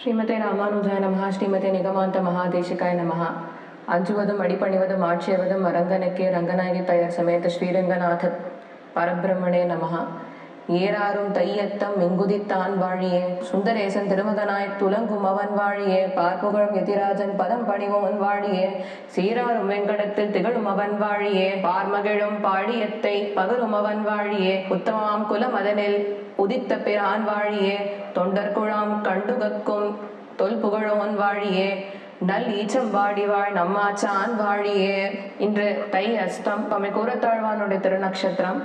ஸ்ரீமதே ராமானுஜாய நமஹா ஸ்ரீமதே நிகமாந்த மகாதேசிகாய நமஹா. அஞ்சுவதும் அடிப்பணிவதும் ஆட்சியவதும் அரங்கனுக்கே ரங்கநாயகி பெயர் சமேத ஸ்ரீரங்கநாத பரபிரம்மணே நமஹா. ஏராறும் தையத்தம் மிங்குதித்தான் வாழியே. சுந்தரேசன் திருமகனாய் துலங்கும் அவன் வாழியே. பார்ப்புகழும் எதிராஜன் பதம் பணிவும் அவன் வாழியே. சீராரும் வெங்கடத்தில் திகழும் அவன் வாழியே. பார்மகிழும் பாடியத்தை பகரும் அவன் வாழியே. உத்தமாம் குலம் அதனில் உதித்த பிரான் வாழியே. தொண்டர்குழாம் கண்டுகக்கும் தொல் புகழோன் வாழியே. நல் ஈச்சம் வாடி வாழ் நம்மாச்சான் வாழியே. இன்று தை அஸ்தம் பமை கூறத்தாழ்வானுடைய திருநக்ஷத்திரம்.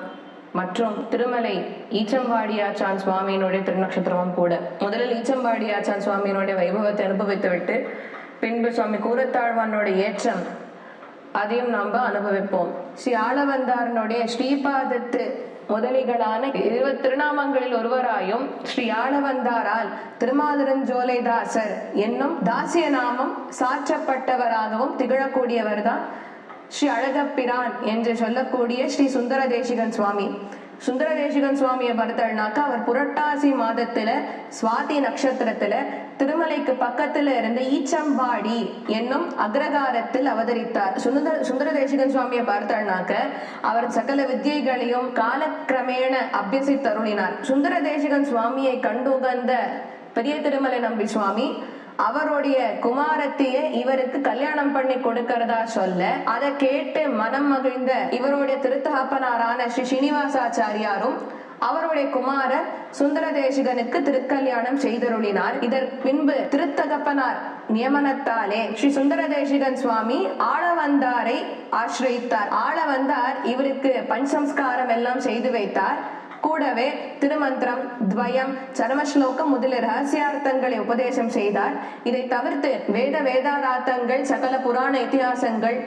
மற்றும் திருமலை ஈச்சம்பாடியாச்சான் சுவாமியினுடைய திருநக்ஷத்திரமும் கூட. முதலில் ஈச்சம்பாடியாச்சான் சுவாமியினுடைய வைபவத்தை அனுபவித்துவிட்டு பின்பு சுவாமி கூறத்தாழ்வானோட ஏற்றம் அதையும் நாம் அனுபவிப்போம். ஸ்ரீ ஆளவந்தாரனுடைய ஸ்ரீபாதத்து முதலிகளான இருபத் திருநாமங்களில் ஒருவராயும் ஸ்ரீ ஆளவந்தாரால் திருமாதிரஞ்சோலைதாசர் என்னும் தாசிய நாமம் சாற்றப்பட்டவராகவும் திகழக்கூடியவர்தான் ஸ்ரீ அழகப்பிரான் என்று சொல்லக்கூடிய ஸ்ரீ சுந்தர தேசிகன் சுவாமி. சுந்தர தேசிகன் சுவாமியை பார்த்தோம்னாக்கா அவர் புரட்டாசி மாதத்துல சுவாதி நட்சத்திரத்துல திருமலைக்கு பக்கத்துல இருந்த ஈச்சம்பாடி என்னும் அக்ரகாரத்தில் அவதரித்தார். சுந்தர சுந்தர தேசிகன் சுவாமியை பார்த்தாள்னாக்க அவர் சகல வித்தியைகளையும் காலக்கிரமேண அபியசித்தருளினார். சுந்தர தேசிகன் சுவாமியை கண்டுகந்த பெரிய திருமலை நம்பி சுவாமி அவருடைய குமாரத்தையே இவருக்கு கல்யாணம் பண்ணி கொடுக்கறதா சொல்ல அதை கேட்டு மனம் மகிழ்ந்த இவருடைய திருத்தகப்பனாரான ஸ்ரீ ஸ்ரீனிவாசாச்சாரியாரும் அவருடைய குமாரர் சுந்தர தேசிகனுக்கு திருக்கல்யாணம் செய்தருளினார். இதற்கு பின்பு திருத்தகப்பனார் நியமனத்தாலே ஸ்ரீ சுந்தர தேசிகன் சுவாமி ஆளவந்தாரை ஆசிரியித்தார். ஆளவந்தார் இவருக்கு பஞ்சம்ஸ்காரம் எல்லாம் செய்து வைத்தார். கூடவே திருமந்திரம் துவயம் சரமஸ்லோகம் முதலிய ரகசியார்த்தங்களை உபதேசம் செய்தார். இதை தவிர்த்து வேத வேதாதார்த்தங்கள் சகல புராண இத்தியாசங்கள்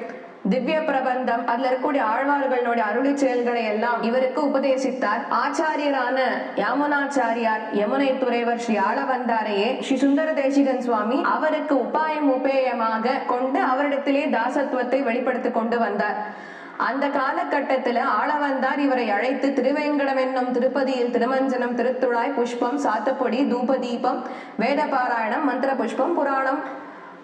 திவ்ய பிரபந்தம் அதுல இருக்கக்கூடிய ஆழ்வார்களுடைய அருளி செயல்களை எல்லாம் இவருக்கு உபதேசித்தார். ஆச்சாரியரான யாமுனாச்சாரியார் யமுனை துறைவர் ஸ்ரீ ஆளவந்தாரையே ஸ்ரீ சுந்தர தேசிகன் சுவாமி அவருக்கு உபாயம் உபேயமாக கொண்டு அவரிடத்திலே தாசத்துவத்தை வெளிப்படுத்தி கொண்டு வந்தார். அந்த காலகட்டத்துல ஆளவந்தார் இவரை அழைத்து திருவேங்கடம் என்னும் திருப்பதியில் திருமஞ்சனம் திருத்துழாய் புஷ்பம் சாத்தப்பொடி தூபதீபம் வேத பாராயணம் மந்திர புஷ்பம் புராணம்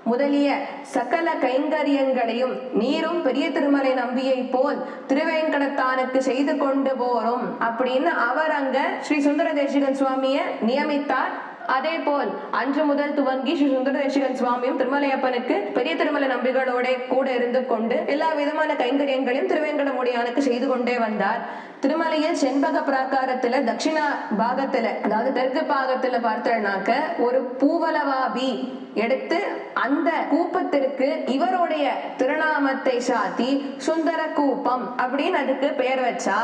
முதலிய சகல கைங்கரியங்களையும் நீரும் பெரிய திருமலை நம்பியை போல் திருவேங்கடத்தானுக்கு செய்து கொண்டு போறோம் அப்படின்னு அவர் அங்க ஸ்ரீ சுந்தர தேசிகன் சுவாமிய நியமித்தார். அதே போல் அன்று முதல் துவங்கி ஸ்ரீ சுந்தர தேசிகன் சுவாமியும் திருமலையப்பனுக்கு பெரிய திருமலை நம்பிகளோட கூட இருந்து கொண்டு எல்லா விதமான கைங்கரியங்களையும் திருவேங்கடமுடியானுக்கு செய்து கொண்டே வந்தார். திருமலையில் செண்பக பிராகாரத்துல தட்சிணா பாகத்துல அதாவது தெற்கு பாகத்துல பார்த்தனாக்க ஒரு பூவலவாபி எடுத்து அந்த கூப்பத்திற்கு இவருடைய திருநாமத்தை சாத்தி சுந்தர கூப்பம் அப்படின்னு அதுக்கு பெயர் வச்சா.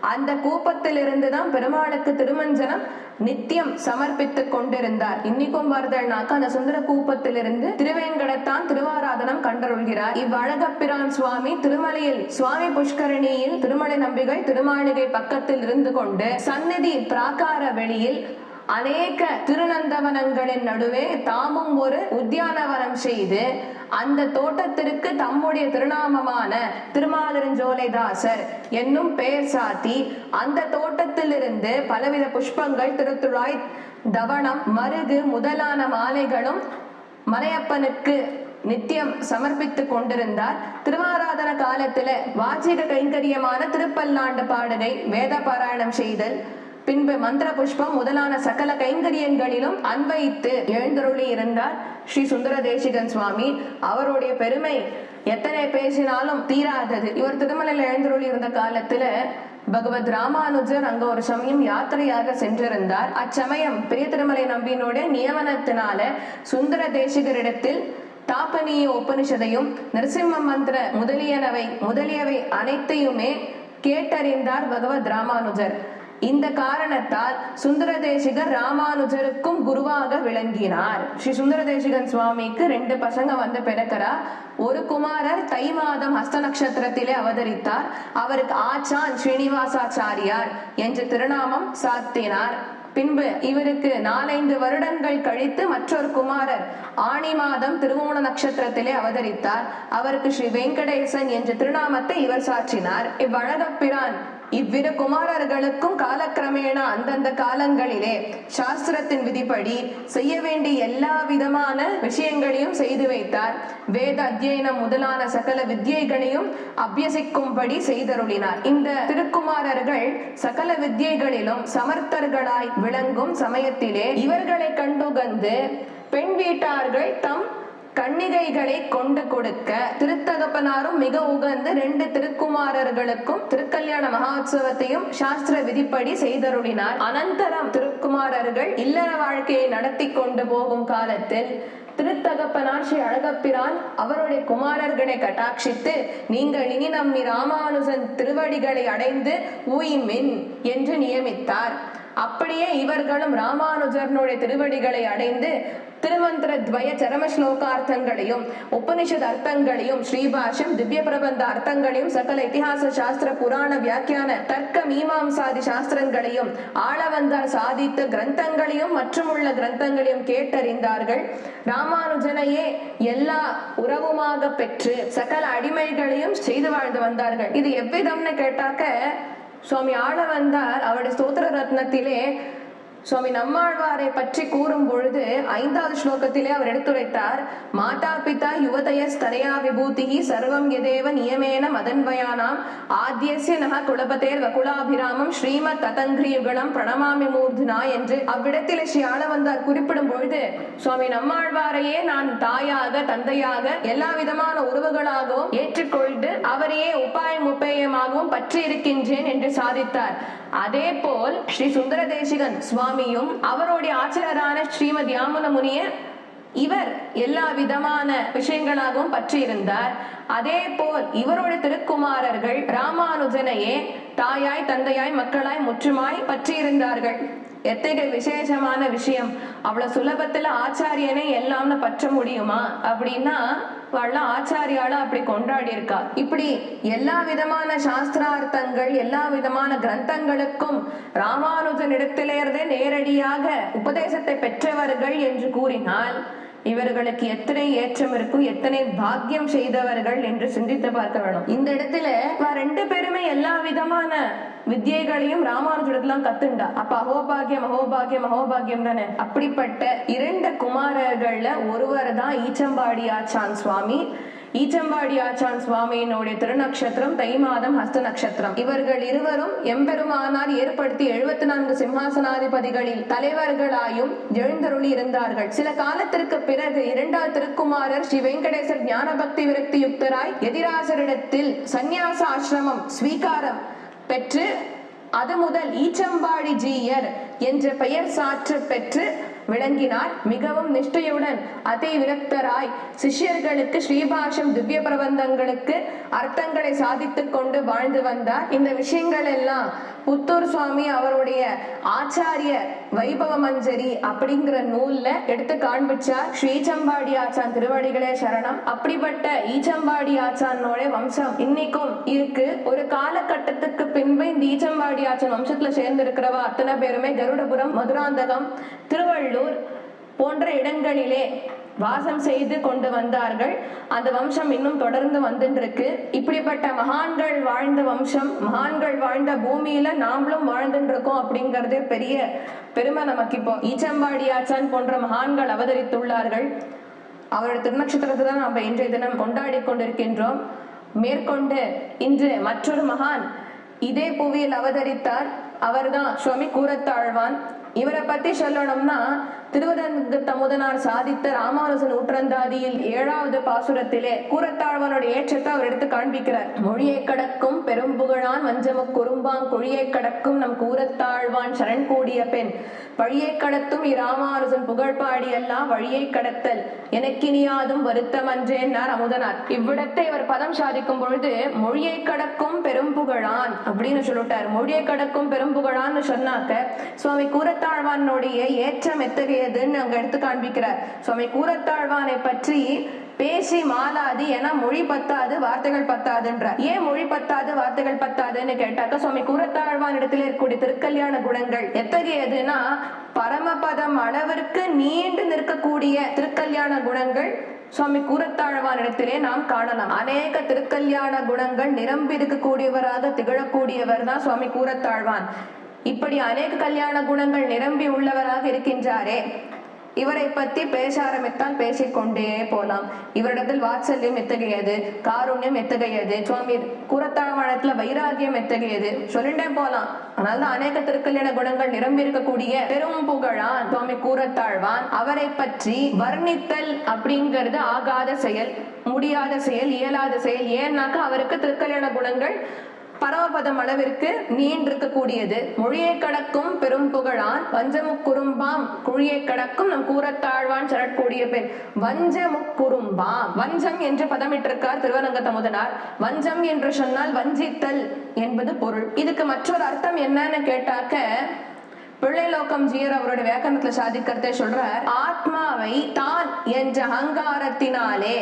அந்த கூப்பத்திலிருந்து தான் பெருமாளுக்கு திருமஞ்சனம் நித்தியம் சமர்ப்பித்து கொண்டிருந்தார். இன்னைக்கும் வருதல்னாக்க அந்த சுந்தர கூப்பத்திலிருந்து திருவேங்கடத்தான் திருவாராதனம் கண்டருள்கிறார். இவ்வழகப்பிரான் சுவாமி திருமலையில் சுவாமி புஷ்கரணியில் திருமலை நம்பிகள் திருமாளிகை பக்கத்தில் இருந்து கொண்டு சந்நிதி பிராகார வெளியில் அநேக திருநந்தவனங்களின் நடுவே தாமும் ஒரு உத்தியானவனம் செய்து அந்த தோட்டத்திற்கு தம்முடைய திருநாமமான திருமாலிருஞ்சோலைதாசர் என்னும் பெயர் சாத்தி அந்த தோட்டத்திலிருந்து பலவித புஷ்பங்கள் திருத்துழாய் தவணம் மருது முதலான மாலைகளும் மலையப்பனுக்கு நித்தியம் சமர்ப்பித்து கொண்டிருந்தார். திருவாராதன காலத்துல வாச்சிக கைங்கரியமான திருப்பல்லாண்டு பாடுகை வேத பாராயணம் செய்தல் பின்பு மந்திர புஷ்பம் முதலான சகல கைங்கரியங்களிலும் அன்வைத்து எழுந்தருளி இருந்தார் ஸ்ரீ சுந்தர தேசிகன் சுவாமி. அவருடைய பெருமை எத்தனை பேசினாலும் தீராதது. இவர் திருமலையில் எழுந்தருளி இருந்த காலத்துல பகவத் ராமானுஜர் அங்க ஒரு சமயம் யாத்திரையாக சென்றிருந்தார். அச்சமயம் பெரிய திருமலை நம்பியினுடைய நியமனத்தினால சுந்தர தேசிகரிடத்தில் தாப்பனிய உபனிஷதையும் நரசிம்ம மந்திர முதலியனவை முதலியவை அனைத்தையுமே கேட்டறிந்தார் பகவத் ராமானுஜர். இந்த காரணத்தால் சுந்தரதேசிகர் ராமானுஜருக்கும் குருவாக விளங்கினார். ஸ்ரீ சுந்தரதேசிகன் சுவாமிக்கு ரெண்டு பசங்க வந்து பிறக்கிறா ஒரு குமாரர் தை மாதம் ஹஸ்த நட்சத்திரத்திலே அவதரித்தார். அவருக்கு ஆச்சான் ஸ்ரீனிவாசாச்சாரியார் என்ற திருநாமம் சாத்தினார். பின்பு இவருக்கு நாலைந்து வருடங்கள் கழித்து மற்றொரு குமாரர் ஆணி மாதம் திருவோண நட்சத்திரத்திலே அவதரித்தார். அவருக்கு ஸ்ரீ வெங்கடேசன் என்ற திருநாமத்தை இவர் சாற்றினார். இவ்வழகப்பிரான் இவ்விரு குமாரர்களுக்கும் காலக்கிரமேண அந்தந்த காலங்களிலே சாஸ்திரத்தின் விதிப்படி செய்ய வேண்டிய எல்லா விதமான விஷயங்களையும் செய்து வைத்தார். வேத அத்தியனம் முதலான சகல வித்யைகளையும் அபியசிக்கும்படி செய்தருளினார். இந்த திருக்குமாரர்கள் சகல வித்யைகளிலும் சமர்த்தர்களாய் விளங்கும் சமயத்திலே இவர்களை கண்டுகந்து பெண் வீட்டார்கள் தம் கன்னிகைகளை கொண்டு கொடுக்க திருத்தகப்பனாரும் மிக உகந்து ரெண்டு திருக்குமாரர்களுக்கும் திருக்கல்யாண மகோத்சவத்தையும் சாஸ்திர விதிப்படி செய்தருளினார். அனந்தரம் திருக்குமாரர்கள் இல்லற வாழ்க்கையை நடத்தி கொண்டு போகும் காலத்தில் திருத்தகப்பனார் ஸ்ரீ அழகப்பிரான் அவருடைய குமாரர்களை கட்டாட்சித்து நீங்கள் இனி நம்மி ராமானுஜன் திருவடிகளை அடைந்து ஊய்மின் என்று நியமித்தார். அப்படியே இவர்களும் ராமானுஜர்னுடைய திருவடிகளை அடைந்து திருமந்திர துவய சரம ஸ்லோகார்த்தங்களையும் உபனிஷத் அர்த்தங்களையும் ஸ்ரீபாஷம் திவ்ய பிரபந்த அர்த்தங்களையும் சகல இதிகாச சாஸ்திர புராண வியாக்கியான தர்க்க மீமாம்சாதி சாஸ்திரங்களையும் ஆளவந்தார் சாதித்த கிரந்தங்களையும் மற்றும் உள்ள கிரந்தங்களையும் கேட்டறிந்தார்கள். ராமானுஜனையே எல்லா உறவுமாக பெற்று சகல அடிமைகளையும் செய்து வாழ்ந்து வந்தார்கள். இது எவ்விதம்னு கேட்டாக்க சுவாமி ஆள வந்தார் அவருடைய ஸ்தோத்திர ரத்னத்திலே சுவாமி நம்மாழ்வாரை பற்றி கூறும் பொழுது ஐந்தாவது ஸ்லோகத்திலே அவர் எடுத்துரைத்தார் மாதா பிதா யுவதய ஸ்தனயா விபூதிஹி சர்வம் எதேவ நியமேன மதன்வயானாம் ஆத்தியசிய நக குலபதேர் வகுலாபிராமம் ஸ்ரீமத் ததங்கிரியுகலம் பிரணமாமி மூர்த்தினா என்று அவ்விடத்திலே ஸ்ரீ ஆளவந்தார் குறிப்பிடும் பொழுது சுவாமி நம்மாழ்வாரையே நான் தாயாக தந்தையாக எல்லா விதமான உறவுகளாகவும் ஏற்றுக்கொண்டு அவரையே உபாயம் உபேயமாகவும் பற்றி இருக்கின்றேன் என்று சாதித்தார். அதே போல் ஸ்ரீ சுந்தர தேசிகன் சுவாமியும் அவருடைய ஆச்சரியரான ஸ்ரீமத் யாமுன முனிய இவர் எல்லா விதமான விஷயங்களாகவும் பற்றியிருந்தார். அதே போல் இவருடைய திருக்குமாரர்கள் ராமானுஜனையே தாயாய் தந்தையாய் மக்களாய் முற்றுமாய் பற்றியிருந்தார்கள். எத்தகைய விசேஷமான விஷயம். அவ்வளவு சுலபத்துல ஆச்சாரியனே எல்லாம்னு பற்ற முடியுமா? அப்படின்னா அவள் ஆச்சாரியால அப்படி கொண்டாடி இருக்கா இப்படி எல்லா விதமான சாஸ்திரார்த்தங்கள் எல்லா விதமான கிரந்தங்களுக்கும் ராமானுஜனிடத்திலிருந்தே நேரடியாக உபதேசத்தை பெற்றவர்கள் என்று கூறினால் இவர்களுக்கு எத்தனை ஏற்றம் இருக்கும் எத்தனை பாக்கியம் செய்தவர்கள் என்று சிந்தித்து பார்க்க வேணும். இந்த இடத்துல ரெண்டு பேருமே எல்லா விதமான வித்தியைகளையும் ராமானுஜிடத்துல கத்துண்டா. அப்ப அகோபாகியம் அகோபாகியம் அகோபாகியம் தானே? அப்படிப்பட்ட இரண்டு குமாரர்கள்ல ஒருவர் தான் ஈச்சம்பாடி ஆச்சான் சுவாமி. ஈச்சம்பாடி ஆச்சான் சுவாமியினுடைய திருநக்ஷத்திரம் தை மாதம் ஹஸ்த நட்சத்திரம் இவர்கள் இருவரும் எம்பெருமானார் ஏற்படுத்தி எழுபத்தி நான்கு சிம்ஹாசனாதிபதிகளில் தலைவர்களாயும் எழுந்தருளி இருந்தார்கள். சில காலத்திற்கு பிறகு இரண்டாவது திருக்குமாரர் ஸ்ரீ வெங்கடேசர் ஞானபக்தி விரக்தி யுக்தராய் எதிராசரிடத்தில் சந்நியாச ஆசிரமம் ஸ்வீகாரம் பெற்று அது முதல் ஈச்சம்பாடி ஜீயர் என்ற பெயர் சாற்று பெற்று விளங்கினார். மிகவும் நிஷ்டையுடன் அதி விரக்தராய் சிஷ்யர்களுக்கு ஸ்ரீபாஷம் திவ்ய பிரபந்தங்களுக்கு அர்த்தங்களை சாதித்துக் கொண்டு வாழ்ந்து வந்தார். இந்த விஷயங்கள் எல்லாம் புத்தூர் சுவாமி அவருடைய ஆச்சாரிய வைபவ மஞ்சரி அப்படிங்கிற நூல்ல எடுத்து காண்பிச்சார். ஸ்ரீச்சம்பாடி ஆச்சான் திருவடிகளே சரணம். அப்படிப்பட்ட ஈச்சம்பாடி ஆச்சானோட வம்சம் இன்னைக்கும் இருக்கு. ஒரு காலகட்டத்துக்கு பின்பு இந்த ஈச்சம்பாடி ஆச்சான் வம்சத்துல சேர்ந்திருக்கிறவா அத்தனை பேருமே கருடபுரம் மதுராந்தகம் திருவள்ளூர் போன்ற இடங்களிலே வாசம் செய்து கொண்டு வந்தார்கள். அந்த வம்சம் இன்னும் தொடர்ந்து வந்துட்டு இருக்கு இப்படிப்பட்ட மகான்கள் வாழ்ந்த வம்சம் மகான்கள் வாழ்ந்த பூமியில நாமளும் வாழ்ந்துட்டு இருக்கோம் அப்படிங்கறதே பெரிய பெருமை நமக்கு இப்போ ஈச்சம்பாடி ஆச்சான் போன்ற மகான்கள் அவதரித்துள்ளார்கள். அவருடைய திருநட்சத்திரத்தை தான் நம்ம இன்றைய தினம் கொண்டாடி கொண்டிருக்கின்றோம். மேற்கொண்டு இன்று மற்றொரு மகான் இதே புவியில் அவதரித்தார். அவர்தான் சுவாமி கூரத்தாழ்வான். இவரை பத்தி சொல்லணும்னா திருவரங்க தமுதனார் சாதித்த ராமானுஜன் நூற்றந்தாதியில் ஏழாவது பாசுரத்திலே கூரத்தாழ்வானோட ஏற்றத்தை அவர் எடுத்து காண்பிக்கிறார். மொழியை கடக்கும் பெரும்புகழான் வஞ்சம குறும்பாங் குழியை கடக்கும் நம் கூறத்தாழ்வான் சரண் கூடிய பெண். வழியை கடத்தும் இராமானுஜன் புகழ் பாடியெல்லாம் வழியை கடத்தல் எனக்கினியாதும் வருத்தம் அன்றேன்னார் அமுதனார். இவ்விடத்தை இவர் பதம் சாதிக்கும் பொழுது மொழியை கடக்கும் பெரும்புகழான் அப்படின்னு சொல்லிட்டார் மொழியை கடக்கும் பெரும்புகழான்னு சொன்னாக்க சுவாமி கூரத்தாழ்வானுடைய ஏற்றம் எத்தகையதுன்னு அங்க எடுத்து காண்பிக்கிறார். சுவாமி கூரத்தாழ்வானை பற்றி பேசி மாலாது ஏன்னா மொழி பத்தாது வார்த்தைகள் பத்தாதுன்ற ஏன் மொழி பத்தாது வார்த்தைகள் பத்தாதுன்னு கேட்டாக்க சுவாமி கூரத்தாழ்வான் இடத்துல இருக்கக்கூடிய திருக்கல்யாண குணங்கள் எத்தகையதுன்னா பரமபதம் அளவிற்கு நீண்டு நிற்கக்கூடிய திருக்கல்யாண குணங்கள் சுவாமி கூரத்தாழ்வானிடத்திலே நாம் காணலாம். அநேக திருக்கல்யாண குணங்கள் நிரம்பி இருக்கக்கூடியவராக திகழக்கூடியவர் தான் சுவாமி கூரத்தாழ்வான் இப்படி அநேக கல்யாண குணங்கள் நிரம்பி உள்ளவராக இருக்கின்றாரே. இவரை பத்தி பேச ஆரம்பித்தால் பேசிக்கொண்டே போலாம். இவரிடத்தில் வாத்சல்யம் எத்தகையது? காருண்யம் எத்தகையது? சுவாமி கூரத்தாழ்வானத்துல வைராகியம் எத்தகையது? சொல்லிட்டே போலாம். அதனால தான் அநேக திருக்கல்யாண குணங்கள் நிரம்பி இருக்கக்கூடிய பெரும் புகழான் சுவாமி கூரத்தாழ்வான். அவரை பற்றி வர்ணித்தல் அப்படிங்கிறது ஆகாத செயல் முடியாத செயல் இயலாத செயல். ஏன்னாக்கா அவருக்கு திருக்கல்யாண குணங்கள் பரமபதம் அளவிற்கு நீண்டிருக்கக்கூடியது. மொழியை கடக்கும் பெரும் புகழான் வஞ்சமுக்குறும்பாம் குழியை கடக்கும் நம் கூறத்தாழ்வான் சரட்கூடிய பெண். வஞ்சமுக்குறும்பாம் வஞ்சம் என்று பதமிட்டிருக்கார் திருவரங்க தமுதனார். வஞ்சம் என்று சொன்னால் வஞ்சித்தல் என்பது பொருள். இதுக்கு மற்றொரு அர்த்தம் என்னன்னு கேட்டாக்க பிள்ளைலோகம் ஜீயர் அவருடைய வேகனத்துல சாதிக்கிறதே சொல்றார் ஆத்மாவை தான் என்ற அகங்காரத்தினாலே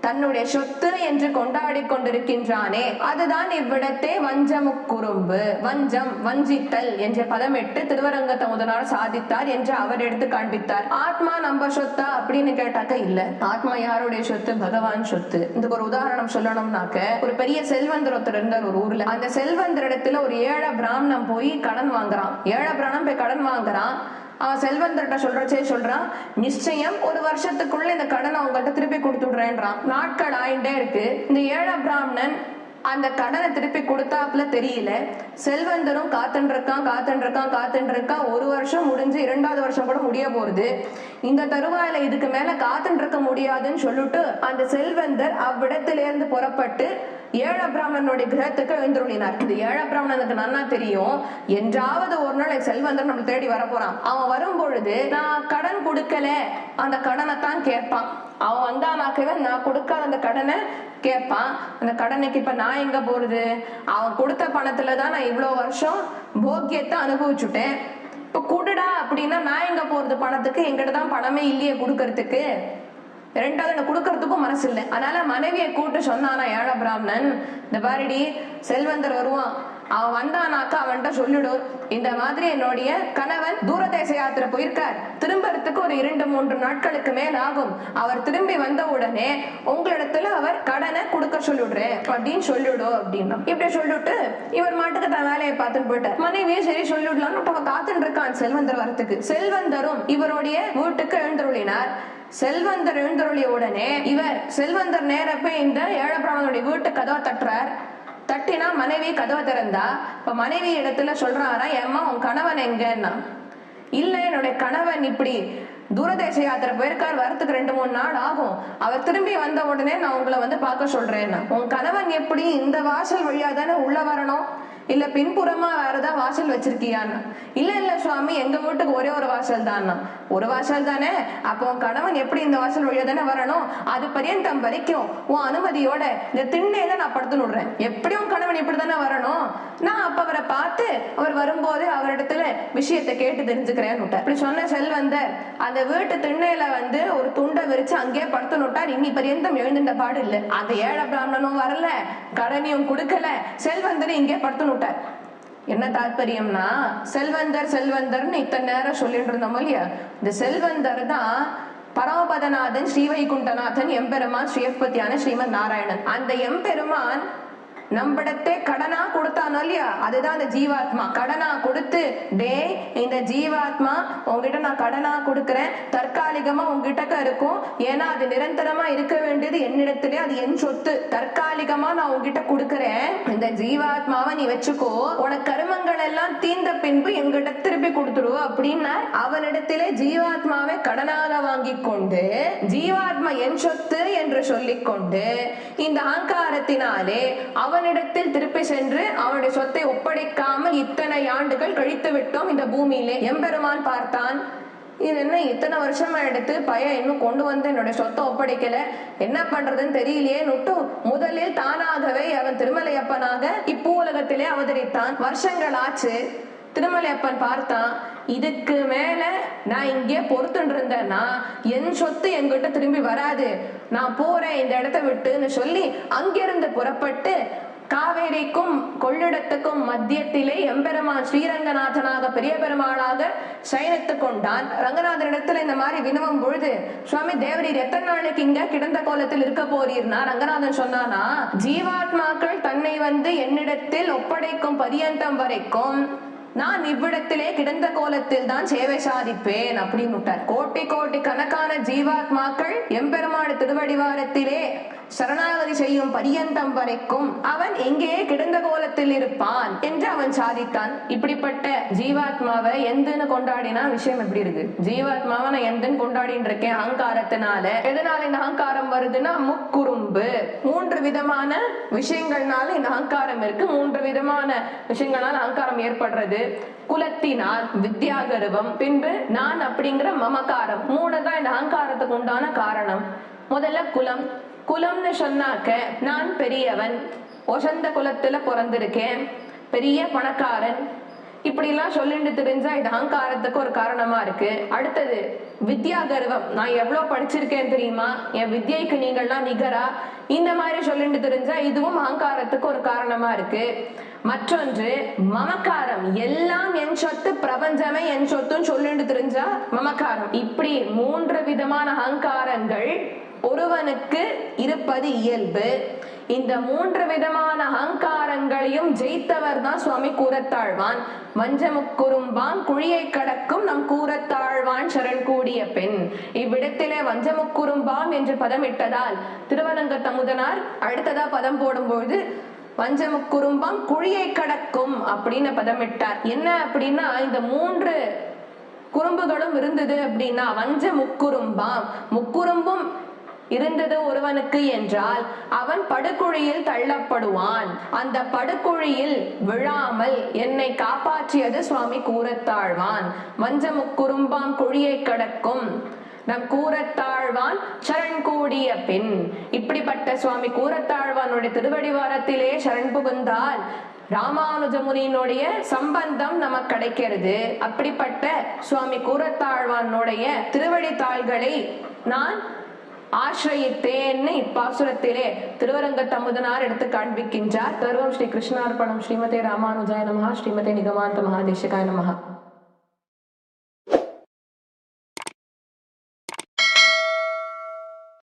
தன்னுடைய சொத்து என்று கொண்டாடி கொண்டிருக்கின்றானே அதுதான் இவ்விடத்தே வஞ்சமுக்குறும்பு வஞ்சம் வஞ்சித்தல் என்ற பதமிட்டு திருவரங்கத்தை முதலாளர் சாதித்தார் என்று அவர் எடுத்து காண்பித்தார். ஆத்மா நம்ம சொத்தா அப்படின்னு கேட்டாக்க இல்ல. ஆத்மா யாருடைய சொத்து? பகவான் சொத்து. இதுக்கு ஒரு உதாரணம் சொல்லணும்னாக்க ஒரு பெரிய செல்வந்தர் ஒருத்தர் இருந்தார் ஒரு ஊர்ல. அந்த செல்வந்தர் இடத்துல ஒரு ஏழை பிராமணம் போய் கடன் வாங்குறான். ஏழை பிராணம் போய் கடன் வாங்குறான். அவன் செல்வந்தர்கிட்ட சொல்றச்சே சொல்றான் நிச்சயம் ஒரு வருஷத்துக்குள்ள இந்த கடனை அவங்கள்ட்ட திருப்பி கொடுத்துடுறேன்றான் நாட்கள் ஆயிண்டே இருக்கு. இந்த ஏழை பிராமணன் அந்த கடனை திருப்பி கொடுத்தாப்புல தெரியல. செல்வந்தரும் காத்துன்னு இருக்கான் காத்துன்னு இருக்கான் காத்துன்னு இருக்கான் ஒரு வருஷம் முடிஞ்சு இரண்டாவது வருஷம் கூட முடிய போகுது. இந்த தருவாயில இதுக்கு மேல காத்துன்னு இருக்க முடியாதுன்னு சொல்லிட்டு அந்த செல்வந்தர் அவ்விடத்திலிருந்து புறப்பட்டு ஏழ பிராமணனுடைய கிரகத்துக்கு எழுந்துருளினார் இந்த ஏழ பிராமணனுக்கு நன்னா தெரியும். என்றாவது ஒரு நாள் செல்வந்தர் நம்ம தேடி வர போறான். அவன் வரும் பொழுது நான் கடன் கொடுக்கல. அந்த கடனை தான் கேட்பான். அவன் வந்தானாக்கவே நான் கொடுக்காத அந்த கடனை கேட்பான். அந்த கடனுக்கு இப்ப நான் எங்க போறது? அவன் கொடுத்த பணத்துல தான் நான் இவ்வளவு வருஷம் போக்கியத்தை அனுபவிச்சுட்டேன். இப்ப குடுடா அப்படின்னா நான் எங்க போறது? பணத்துக்கு எங்கிட்ட தான் பணமே இல்லையே கொடுக்கறதுக்கு. ரெண்டாவது நான் கொடுக்கறதுக்கும் மனசு இல்லை அதனால மனைவியை கூட்டு சொன்னானா ஏழ பிராமணன் இந்த பாரடி செல்வந்தர் வருவான். அவன் வந்தானாக்கா அவன்கிட்ட சொல்லிடு. இந்த மாதிரி என்னுடைய கணவன் தூரதேச யாத்திரை போயிருக்கார். திரும்பறதுக்கு ஒரு இரண்டு மூன்று நாட்களுக்கு மேல் ஆகும். அவர் திரும்பி வந்த உடனே உங்களிடத்துல அவர் கடனை கொடுக்க சொல்லிடுறேன். அப்படின்னு சொல்லிடு அப்படின்னா இப்படி சொல்லிட்டு இவர் மாட்டுக்கு தன் வேலையை பார்த்துட்டு போயிட்டார். மனைவியே சரி சொல்லிவிடலாம்னு அவன் காத்துட்டு இருக்கான் செல்வந்தர் வரத்துக்கு. செல்வந்தரும் இவருடைய வீட்டுக்கு எழுந்துருளினார். செல்வந்தர் எழுந்தருளிய உடனே இவர் செல்வந்தர் நேர இந்த ஏழப்பிராமனுடைய வீட்டு கதவை தட்டுறார். தட்டினா மனைவி கதவை திறந்தா இப்ப மனைவி இடத்துல சொல்றாரா ஏம்மா உன் கணவன் எங்கன்னா? இல்ல என்னுடைய கணவன் இப்படி தூரதேச யாத்திரை போயிருக்கார் வரத்துக்கு ரெண்டு மூணு நாள் ஆகும். அவர் திரும்பி வந்த உடனே நான் உங்களை வந்து பார்க்க சொல்றேன்னா. உன் கணவன் எப்படி இந்த வாசல் வழியா தானே உள்ள வரணும்? இல்ல பின்புறமா வேற ஏதாவது வாசல் வச்சிருக்கியான்னு. இல்ல இல்ல சுவாமி எங்க வீட்டுக்கு ஒரே ஒரு வாசல் தானா ஒரு வாசல் தானே? அப்போ உன் கணவன் எப்படி இந்த வாசல் வழியா தானே வரணும்? அது பரியந்தம் வரைக்கும் உன் அனுமதியோட இந்த திண்ணையில நான் படுத்து விடுறேன் எப்படியும் கணவன் இப்படி தானே வரணும்? நான் அப்ப அவரை பார்த்து அவர் வரும்போது அவரிடத்துல விஷயத்தை கேட்டு தெரிஞ்சுக்கிறேன்னு விட்டார். இப்படி சொன்ன செல்வந்தர் அந்த வீட்டு திண்ணையில வந்து ஒரு துண்டை விரிச்சு அங்கேயே படுத்து நோட்டார். இன்னி பரியந்தம் எழுந்துட்ட பாடு இல்ல. அந்த ஏழை பிராமணனும் வரல. கடனையும் கொடுக்கல. செல்வந்தரும் இங்கே படுத்து போட்டார். என்ன தாத்பரியம்னா செல்வந்தர் செல்வந்தர்னு இத்தனை நேரம் சொல்லிட்டு இருந்தோம் இல்லையா? இந்த செல்வந்தர் தான் பரமபதநாதன் ஸ்ரீவைகுண்டநாதன் எம்பெருமான் ஸ்ரீயப்பதியான ஸ்ரீமன் நாராயணன். அந்த எம்பெருமான் நம்மிடத்தே கடனா கொடுத்தானோ இல்லையா? அதுதான் அந்த ஜீவாத்மா. கடனா கொடுத்து டே இந்த ஜீவாத்மா உங்ககிட்ட நான் கடனா கொடுக்குறேன். தற்காலிகமா உங்ககிட்ட இருக்கும். ஏன்னா அது நிரந்தரமா இருக்க வேண்டியது என்னிடத்திலே. அது என் சொத்து. தற்காலிகமா நான் உங்ககிட்ட கொடுக்குறேன். இந்த ஜீவாத்மாவை நீ வச்சுக்கோ. உனக்கு கருமங்கள் எல்லாம் தீர்ந்த பின்பு எங்கிட்ட திருப்பி கொடுத்துடுவோம் அப்படின்னா அவனிடத்திலே ஜீவாத்மாவை கடனாக வாங்கி கொண்டு ஜீவாத்மா என் சொத்து என்று சொல்லிக்கொண்டு இந்த அகங்காரத்தினாலே அவனிடத்தில் திருப்பி சென்று அவனுடைய சொத்தை ஒப்படைக்காமல் இத்தனை ஆண்டுகள் கழித்து விட்டோம் இந்த பூமியிலே. எம்பெருமான் பார்த்தான். இது என்ன? இத்தனை வருஷமா எடுத்து பையன் இன்னும் கொண்டு வந்து என்னுடைய சொத்தை ஒப்படைக்கல. என்ன பண்றதுன்னு தெரியலையே. நுட்டு முதலில் தானாகவே அவன் திருமலையப்பனாக இப்பூலகத்திலே அவதரித்தான். வருஷங்கள் ஆச்சு. திருமலையப்பன் பார்த்தான். இதுக்கு மேல நான் இங்கே பொறுத்துட்டு இருந்தேன்னா என் சொத்து என்கிட்ட திரும்பி வராது. நான் போறேன் இந்த இடத்த விட்டுன்னு சொல்லி அங்கிருந்து புறப்பட்டு காவேரிக்கும் கொள்ளிடத்துக்கும் மத்தியத்திலே எம்பெருமான் ஸ்ரீரங்கநாதனாக பெரிய பெருமாளாக சயனித்து கொண்டான். ரங்கநாதன் இடத்துல இந்த மாதிரி வினவும் பொழுது சுவாமி தேவரீர் எத்தனை நாளைக்கு இங்க கிடந்த கோலத்தில் இருக்க போறீர்னா? ரங்கநாதன் சொன்னானா ஜீவாத்மாக்கள் தன்னை வந்து என்னிடத்தில் ஒப்படைக்கும் பரியந்தம் வரைக்கும் நான் இவ்விடத்திலே கிடந்த கோலத்தில் தான் சேவை சாதிப்பேன் அப்படின்னு விட்டார் கோட்டி கோட்டி கணக்கான ஜீவாத்மாக்கள் எம்பெருமாடு திருவடிவாரத்திலே சரணாகதி செய்யும் பரியந்தம் வரைக்கும் அவன் எங்கே கிடந்த கோலத்தில் இருப்பான் என்று அவன் சாதித்தான். இப்படிப்பட்ட ஜீவாத்மாவை எந்தன்னு கொண்டாடினா விஷயம் எப்படி இருக்கு? ஜீவாத்மாவை நான் எந்தன்னு கொண்டாடின்னு இருக்கேன் அகங்காரத்தினால. எதனால இந்த அகங்காரம் வருதுன்னா முக்குறும்பு. மூன்று விதமான விஷயங்கள்னால இந்த அகங்காரம் இருக்கு. மூன்று விதமான விஷயங்களால அகங்காரம் ஏற்படுறது. குலத்தினால் வித்யாகர்வம் பின்பு நான் அப்படிங்கிற மமகாரம் மூணு தான் இந்த அகங்காரத்துக்கு உண்டான காரணம். முதல்ல குலம். குலம்னு சொன்னாக்க நான் பெரியவன். ஒசந்த குலத்துல பிறந்திருக்கேன். பெரிய பணக்காரன். இப்படி எல்லாம் சொல்லிட்டு தெரிஞ்சா இது அகங்காரத்துக்கு ஒரு காரணமா இருக்கு. அடுத்தது வித்யா கர்வம் நான் எவ்வளவு படிச்சிருக்கேன் தெரியுமா? என் வித்யைக்கு நீங்கள்லாம் நிகரா? இந்த மாதிரி சொல்லிட்டு தெரிஞ்சா இதுவும் அகங்காரத்துக்கு ஒரு காரணமா இருக்கு. மற்றொன்று மமக்காரம். எல்லாம் என் சொத்து பிரபஞ்சமே என் சொத்துன்னு சொல்லிட்டு தெரிஞ்சா மமக்காரம். இப்படி மூன்று விதமான அகங்காரங்கள் ஒருவனுக்கு இருப்பது இயல்பு. இந்த மூன்று விதமான அகங்காரங்களையும் ஜெயித்தவர் தான் சுவாமி கூறத்தாழ்வான் வஞ்சமுக்குறும்பான் குழியை கடக்கும் நம் கூறத்தாழ்வான் சரண் கூடிய பெண். இவ்விடத்திலே வஞ்சமுக்குறும்பாம் என்று பதமிட்டதால் திருவரங்க தமுதனார் அடுத்ததா பதம் போடும்பொழுது வஞ்சமுக்குறும்பம் குழியை கடக்கும் அப்படின்னு பதமிட்டார். என்ன அப்படின்னா இந்த மூன்று குறும்புகளும் இருந்தது அப்படின்னா வஞ்ச முக்குறும்பாம் முக்குறும்பும் இருந்தது ஒருவனுக்கு என்றால் அவன் படுகுழியில் தள்ளப்படுவான். அந்த படுகுழியில் விழாமல் என்னை காப்பாற்றியது சுவாமி கூறத்தாழ்வான் வஞ்ச முக்குறும்பாம் குழியை கடக்கும். நம் கூறத்தாழ்வான் சரண் கூடிய பின் இப்படிப்பட்ட சுவாமி கூறத்தாழ்வானுடைய திருவடிவாரத்திலே சரண் புகுந்தால் ராமானுஜமுனியினுடைய சம்பந்தம் நமக்கு கிடைக்கிறது. அப்படிப்பட்ட சுவாமி கூறத்தாழ்வானுடைய திருவடி தாள்களை நான் ஆசிரயித்தேன்னு இப்பாசுரத்திலே திருவரங்க தமுதனார் எடுத்து காண்பிக்கின்றார். சர்வம் ஸ்ரீ கிருஷ்ணார்பணம் ஸ்ரீமதே ராமானுஜாய நமஹா ஸ்ரீமதே நிகமாந்த மகாதேசிகாய நமஹா.